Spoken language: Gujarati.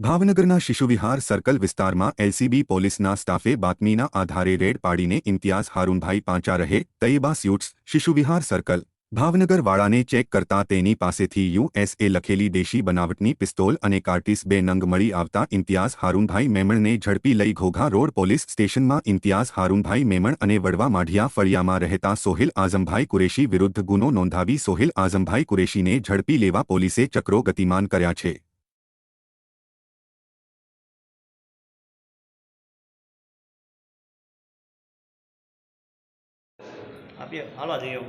ભાવનગરના શિશુવિહાર સર્કલ વિસ્તારમાં એલસીબી પોલીસના સ્ટાફે બાતમીના આધારે રેડ પાડીને ઇમ્તિયાઝ હારૂનભાઈ પાંચા રહે, તૈયબા સ્યુટ્સ, શિશુવિહાર સર્કલ. ભાવનગરવાળાને ચેક કરતા તેની પાસેથી યુએસએ લખેલી દેશી બનાવટની પિસ્તોલ અને કાર્ટિસ બે નંગ મળી આવતા ઇમ્તિયાઝ હારૂનભાઈ મેમણને ઝડપી લઈ ઘોઘા રોડ પોલીસ સ્ટેશનમાં ઇમ્તિયાઝ હારૂનભાઈ મેમણ અને વડવા માઢિયા ફળિયામાં રહેતા સોહિલ આઝમભાઈ કુરેશી વિરુદ્ધ ગુનો નોંધાવી સોહિલ આઝમભાઈ કુરેશીને ઝડપી લેવા પોલીસે ચક્રો ગતિમાન કર્યા છે. આપીએ હાલવા જઈએ